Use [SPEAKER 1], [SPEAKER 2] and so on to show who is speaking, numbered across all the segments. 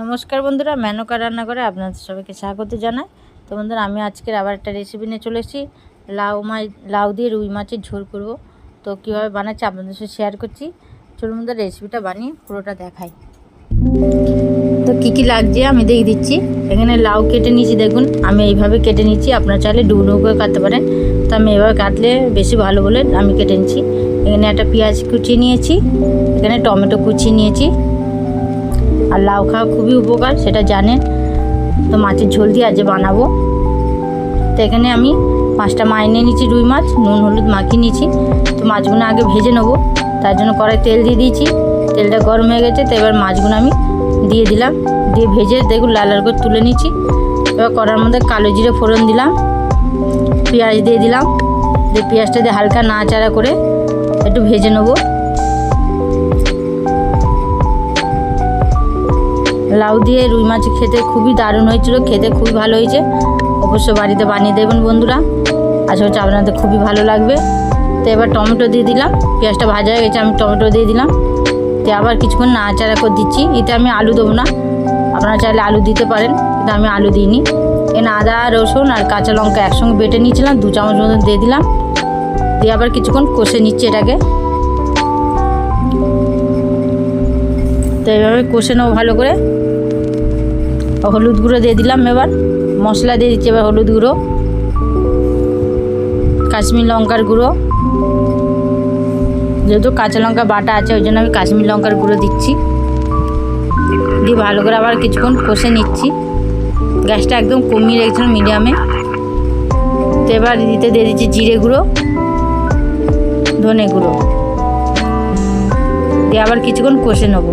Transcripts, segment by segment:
[SPEAKER 1] নমস্কার বন্ধুরা, মেনকা রান্না করে আপনাদের সবাইকে স্বাগত জানাই। তো বন্ধুরা, আমি আজকের আবার একটা রেসিপি নিয়ে চলে এসেছি। লাউ মাছ, লাউ দিয়ে রুই মাছের ঝোল করব। তো কীভাবে বানাচ্ছি আপনাদের সাথে শেয়ার করছি। চলুন বন্ধুরা রেসিপিটা বানিয়ে পুরোটা দেখাই। তো কী কী লাগছে আমি দিয়ে দিচ্ছি। এখানে লাউ কেটে নিয়েছি, দেখুন। আমি এইভাবে কেটে নিচ্ছি। আপনারা চাইলে ডুবো করে কাটতে পারেন। তো আমি এভাবে কাটলে বেশি ভালো বলে আমি কেটে নিচ্ছি। এখানে একটা পেঁয়াজ কুচিয়ে নিয়েছি। এখানে টমেটো কুচিয়ে নিয়েছি। আর লাউ খাওয়া খুবই উপকার, সেটা জানেন তো মাছের ঝোল দিয়ে আজ বানাবো। তো এখানে আমি পাঁচটা মাছ নিয়ে নিয়েছি রুই মাছ, নুন, হলুদ মাখিয়ে নিয়েছি। তো মাছগুলো আগে ভেজে নেব, তার জন্য কড়াই তেল দিয়ে দিয়েছি। তেলটা গরম হয়ে গেছে, তো এবার মাছগুলো আমি দিয়ে দিলাম। দিয়ে ভেজে দেখুন লাল লাল করে তুলে নিচ্ছি এবার কড়ার মধ্যে কালো জিরে ফোড়ন দিলাম। পেঁয়াজ দিয়ে দিলাম। দিয়ে পেঁয়াজটা দিয়ে হালকা নাড়াচাড়া করে একটু ভেজে নেব। লাউ দিয়ে রুই মাছ খেতে খুবই দারুণ হয়েছিল, খেতে খুবই ভালো হয়েছে। অবশ্য বাড়িতে বানিয়ে দেবেন বন্ধুরা। আশা করছি আপনাদের খুবই ভালো লাগবে। তো এবার টমেটো দিয়ে দিলাম। পেঁয়াজটা ভাজা হয়ে গেছে, আমি টমেটো দিয়ে দিলাম। তো আবার কিছুক্ষণ নাড়াচাড়া করে দিচ্ছি। এতে আমি আলু দেবো না। আপনারা চাইলে আলু দিতে পারেন, কিন্তু আমি আলু দিইনি। এখানে আদা, রসুন আর কাঁচা লঙ্কা একসঙ্গে বেটে নিয়েছিলাম, দু চামচ মতন দিয়ে দিলাম। দিয়ে আবার কিছুক্ষণ কষে নিচ্ছি এটাকে। তো এইভাবে কষে নেব ভালো করে। হলুদ গুঁড়ো দিয়ে দিলাম এবার। মশলা দিয়ে দিচ্ছি এবার হলুদ গুঁড়ো, কাশ্মীর লঙ্কার গুঁড়ো। যেহেতু কাঁচা লঙ্কা বাটা আছে, ওই জন্য আমি কাশ্মীর লঙ্কার গুঁড়ো দিচ্ছি। দিয়ে ভালো করে আবার কিছুক্ষণ কষে নিচ্ছি। গ্যাসটা একদম কমিয়ে রেখেছিলাম মিডিয়ামে। তো এবার দিতে দিয়ে দিচ্ছি জিরে গুঁড়ো, ধনে গুঁড়ো। দিয়ে আবার কিছুক্ষণ কষে নেব।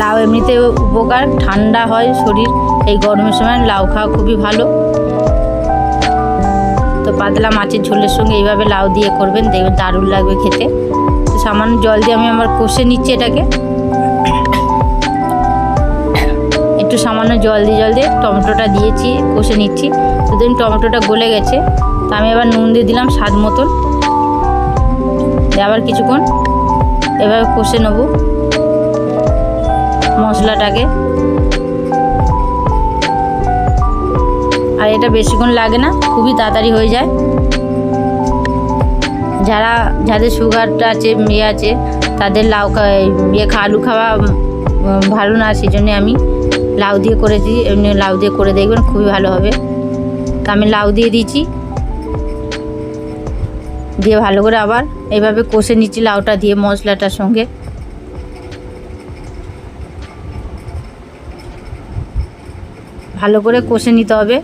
[SPEAKER 1] লাউ এমনিতে উপকার, ঠান্ডা হয় শরীর, এই গরমের সময় লাউ খাওয়া খুবই ভালো। তো পাতলা মাছের ঝোলের সঙ্গে এইভাবে লাউ দিয়ে করবেন, দেখবেন দারুণ লাগবে খেতে। তো সামান্য জল দিয়ে আমি আমার কষে নিচ্ছি এটাকে। একটু সামান্য জল দিয়ে জল দিয়ে টমেটোটা দিয়েছি, কষে নিচ্ছি। তো দেখুন টমেটোটা গলে গেছে, তো আমি এবার নুন দিয়ে দিলাম স্বাদ মতন। আবার কিছুক্ষণ এভাবে কষে নেব। মশলাটাকে। আর এটা বেশিক্ষণ লাগে না, খুবই তাড়াতাড়ি হয়ে যায়। যারা, যাদের সুগারটা আছে ইয়ে আছে, তাদের লাউ ইয়ে আলু খাওয়া ভালো না সেই জন্যে আমি লাউ দিয়ে করেছি এমনি লাউ দিয়ে করে দেখবেন, খুবই ভালো হবে। তা আমি লাউ দিয়ে দিয়েছি। দিয়ে ভালো করে আবার এইভাবে কষে নিচ্ছি লাউটা দিয়ে মশলাটার সঙ্গে। ভালো করে কষে নিতে হবে।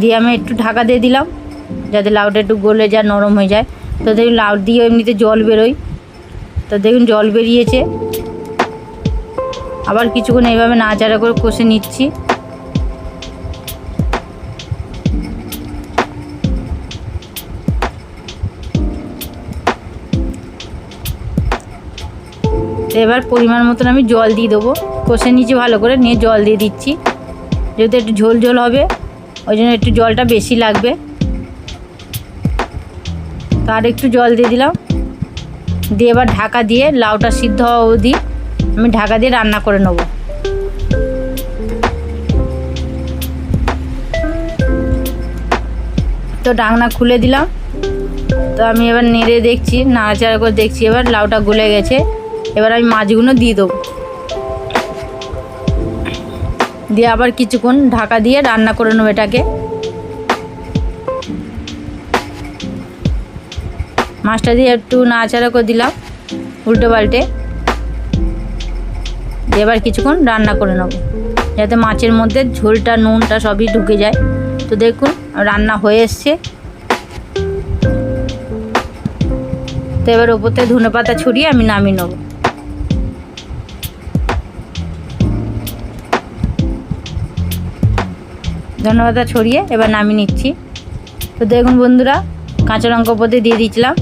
[SPEAKER 1] দিয়ে আমি একটু ঢাকা দিয়ে দিলাম, যাতে লাউটা একটু গলে যায়, নরম হয়ে যায়। তো দেখুন, লাউ দিয়ে এমনিতে জল বেরোয়। তো দেখুন, জল বেরিয়েছে। আবার কিছুক্ষণ এইভাবে নাচাড়া করে কষে নিচ্ছি। এবার পরিমাণ মতন আমি জল দিয়ে দেবো। কষে নিচে ভালো করে, নিয়ে জল দিয়ে দিচ্ছি। যেহেতু একটু ঝোল ঝোল হবে, ওই জন্য একটু জলটা বেশি লাগবে। তার একটু জল দিয়ে দিলাম। দিয়ে এবার ঢাকা দিয়ে লাউটা সিদ্ধ হওয়া অবধি আমি ঢাকা দিয়ে রান্না করে নেব। তো ডাকনা খুলে দিলাম। তো আমি এবার নেড়ে দেখছি, নাড়াচাড়া করে দেখছি, এবার লাউটা গলে গেছে। এবার আমি মাছগুলো দিয়ে দেবো। দিয়ে আবার কিছুক্ষণ ঢাকা দিয়ে রান্না করে নেব এটাকে। মাছটা দিয়ে একটু নাড়াচাড়া করে দিলাম, উল্টো পাল্টে। এবার কিছুক্ষণ রান্না করে নেব, যাতে মাছের মধ্যে ঝোলটা, নুনটা সবই ঢুকে যায়। তো দেখুন, রান্না হয়ে এসছে। তো এবার ওপর থেকে ধনে পাতা ছড়িয়ে আমি নামিয়ে নেব। ধন্যবাদ ছড়িয়ে এবার নামিয়ে নিচ্ছি। তো দেখুন বন্ধুরা, কাঁচা লঙ্কা উপর দিয়ে দিয়ে দিয়েছিলাম।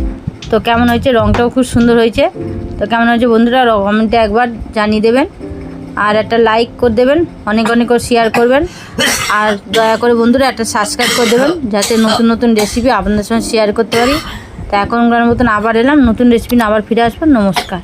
[SPEAKER 1] তো কেমন হয়েছে? রঙটাও খুব সুন্দর হয়েছে। তো কেমন হয়েছে বন্ধুরা কমেন্টে একবার জানিয়ে দেবেন। আর একটা লাইক করে দেবেন, অনেক অনেক শেয়ার করবেন। আর দয়া করে বন্ধুরা একটা সাবস্ক্রাইব করে দেবেন, যাতে নতুন নতুন রেসিপি আপনাদের সঙ্গে শেয়ার করতে পারি। তো এখনকার মতন আবার এলাম, নতুন রেসিপি আবার ফিরে আসবেন নমস্কার।